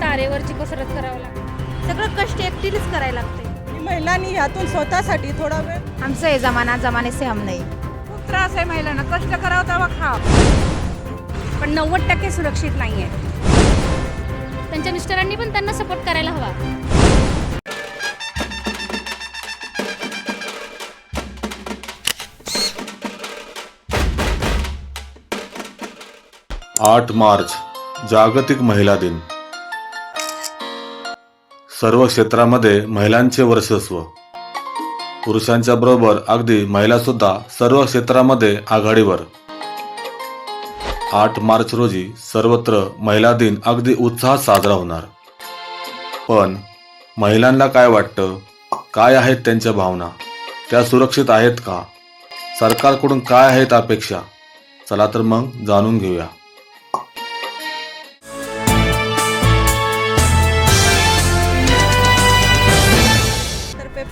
तारेवरची कसरत करावं लागते. सगळं कष्ट एकटीनेच करायला लागते. महिलांनी यातून स्वतःसाठी थोडा वेळ आमचं हे जमाना जमाने से हम नाही. खूप त्रास आहे महिलांना. कष्ट करावं तेव्हा खा पण नव्वद टक्के सुरक्षित नाही आहे त्यांच्या मिस्टरांनी पण त्यांना सपोर्ट करायला हवा. आठ मार्च जागतिक महिला दिन. सर्व क्षेत्रामध्ये महिलांचे वर्चस्व. पुरुषांच्या बरोबर अगदी महिला सुद्धा सर्व क्षेत्रामध्ये आघाडीवर. आठ मार्च रोजी सर्वत्र महिला दिन अगदी उत्साहात साजरा होणार. पण महिलांना काय वाटतं? काय आहेत त्यांच्या भावना? त्या सुरक्षित आहेत का? सरकारकडून काय आहेत अपेक्षा? चला तर मग जाणून घेऊया.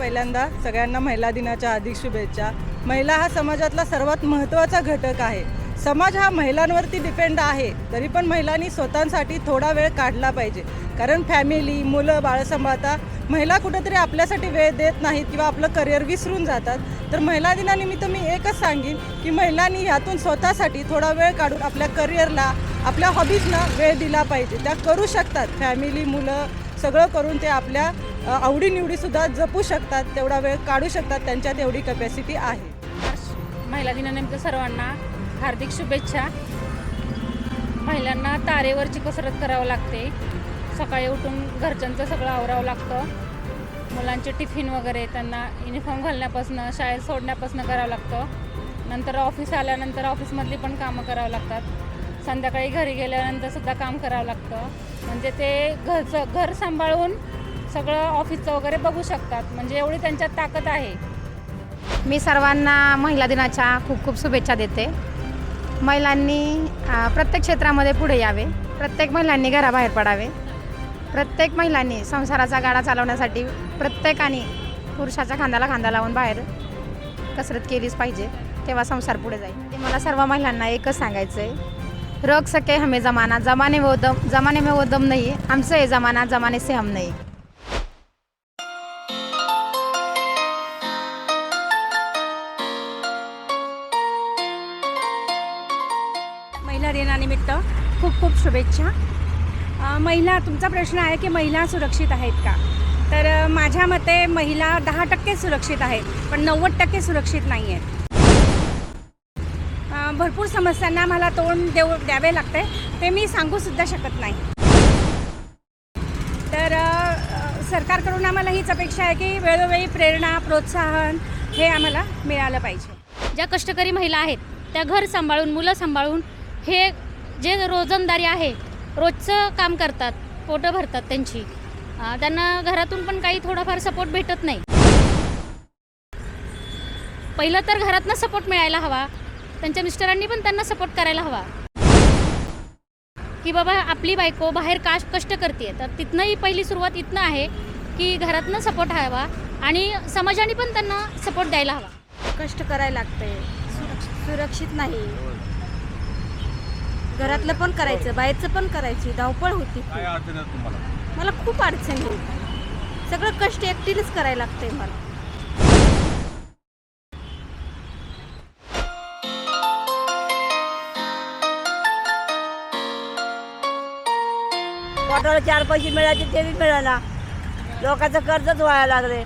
पहिल्यांदा सगळ्यांना महिला दिनाच्या अधिक शुभेच्छा. महिला हा समाजातला सर्वात महत्त्वाचा घटक आहे. समाज हा महिलांवरती डिपेंड आहे तरी पण महिलांनी स्वतःसाठी थोडा वेळ काढला पाहिजे. कारण फॅमिली मुलं बाळ सांभाळता महिला कुठंतरी आपल्यासाठी वेळ देत नाहीत किंवा आपलं करिअर विसरून जातात. तर महिला दिनानिमित्त मी एकच सांगेन की महिलांनी ह्यातून स्वतःसाठी थोडा वेळ काढून आपल्या करिअरला आपल्या हॉबीजना वेळ दिला पाहिजे. त्या करू शकतात. फॅमिली मुलं सगळं करून ते आपल्या आवडीनिवडीसुद्धा जपू शकतात तेवढा वेळ काढू शकतात त्यांच्यात एवढी कपॅसिटी आहे. महिला दिनानिमित्त सर्वांना हार्दिक शुभेच्छा. महिलांना तारेवरची कसरत करावं लागते. सकाळी उठून घरच्यांचं सगळं आवरावं लागतं. मुलांचे टिफिन वगैरे त्यांना युनिफॉर्म घालण्यापासून शाळेत सोडण्यापासून करावं लागतं. नंतर ऑफिस आल्यानंतर ऑफिसमधली पण कामं करावं लागतात. संध्याकाळी घरी गेल्यानंतर सुद्धा काम करावं लागतं. म्हणजे ते घरचं घर सांभाळून सगळं ऑफिसचं वगैरे बघू शकतात. म्हणजे एवढी त्यांच्यात ताकद आहे. मी सर्वांना महिला दिनाच्या खूप खूप शुभेच्छा देते. महिलांनी प्रत्येक क्षेत्रामध्ये पुढे यावे. प्रत्येक महिलांनी घराबाहेर पडावे. प्रत्येक महिलांनी संसाराचा गाडा चालवण्यासाठी प्रत्येकाने पुरुषाच्या खांद्याला खांदा लावून बाहेर कसरत केलीच पाहिजे तेव्हा संसार पुढे जाईल. ते मला सर्व महिलांना एकच सांगायचं आहे रग सके हमें जमाना जमाने में वो दम जमाने में वो दम नहीं है हमसे जमाना जमाने से हम नहीं. दिनानिमित्त खूप खूप शुभेच्छा. महिला तुमचा प्रश्न आहे की महिला सुरक्षित आहेत का? तर माझ्या मते महिला दहा टक्के सुरक्षित आहेत पण नव्वद टक्के सुरक्षित नाही आहेत भरपूर समस्यांना मला तोंड देऊ द्यावे लागते ते मी सांगूसुद्धा शकत नाही. तर सरकारकडून आम्हाला हीच अपेक्षा आहे की वेळोवेळी प्रेरणा प्रोत्साहन हे आम्हाला मिळालं पाहिजे. ज्या कष्टकरी महिला आहेत त्या घर सांभाळून मुलं सांभाळून हे जे रोजंदारी आहे रोजचं काम करतात पोटं भरतात त्यांची. त्यांना घरातून पण काही थोडाफार सपोर्ट भेटत नाही. पहिलं तर घरातनं सपोर्ट मिळायला हवा. त्यांच्या मिस्टरांनी पण त्यांना सपोर्ट करायला हवा. की बाबा आपली बायको बाहेर का कष्ट करते तर तिथनंही पहिली सुरुवात इथनं आहे की घरातनं सपोर्ट हवा आणि समाजाने पण त्यांना सपोर्ट द्यायला हवा. कष्ट करायला लागतंय. सुरक्षित नाही. घरातलं पण करायचं बाहेरचं पण करायची धावपळ होती काय अडचण आहे तुम्हाला? मला खूप अडचण आहे सगळं कष्ट एकटीनेच करायला लागतंय मला. पोटाला चार पैसे मिळायचे ते बी मिळाला. लोकांचं कर्जच व्हायला लागले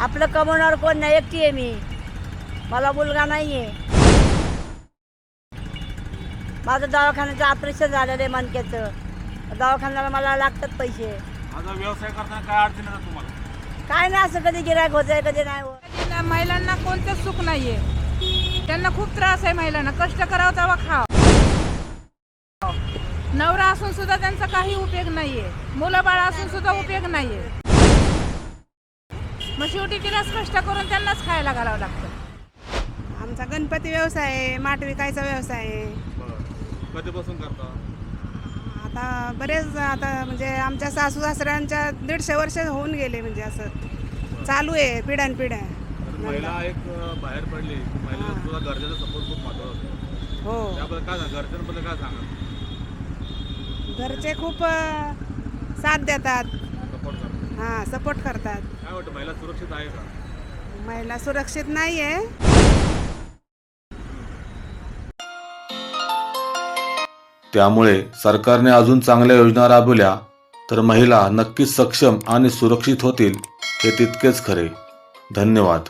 आपलं कमवणार कोण नाही एकटी आहे मी. मला मुलगा नाही आहे माझं दवाखान्याचं ऑपरेशन झालेलं आहे मणक्याचं. दवाखान्याला मला लागतात पैसे. माझा व्यवसाय करताना काय अडचण आहे तुम्हाला? काय नाही असं कधी गिरायक होत कधी नाही होत. महिला- महिलांना कोणतंच सुख नाहीये. त्यांना खूप त्रास आहे महिलांना. कष्ट करावं तेव्हा खाव. नवरा असून सुद्धा त्यांचा काही उपयोग नाहीये. मुलं बाळ असून सुद्धा उपयोग नाहीये. मग शेवटी तिलाच कष्ट करून त्यांनाच खायला घालावं लागतं. आमचा गणपती व्यवसाय आहे माठ विकायचा व्यवसाय आहे. कधीपासून करता? आता बरेच आता म्हणजे आमच्या सासू सासऱ्यांच्या दीडशे वर्ष होऊन गेले म्हणजे असं चालू आहे पिढ्यानपिढ्या. महिला एक बाहेर पडली. की महिला तुला घरच्याचा सपोर्ट खूप महत्त्वाचा असतो हो. त्याबद्दल काय सांगा घरच्यांबद्दल काय सांगा घरचे खूप अ, साथ देतात. सपोर्ट हां सपोर्ट करतात. काय वाटतं महिला सुरक्षित आहे का? महिला सुरक्षित नाही आहे त्यामुळे सरकारने अजून चांगल्या योजना राबवल्या तर महिला नक्कीच सक्षम आणि सुरक्षित होतील हे तितकेच खरे. धन्यवाद.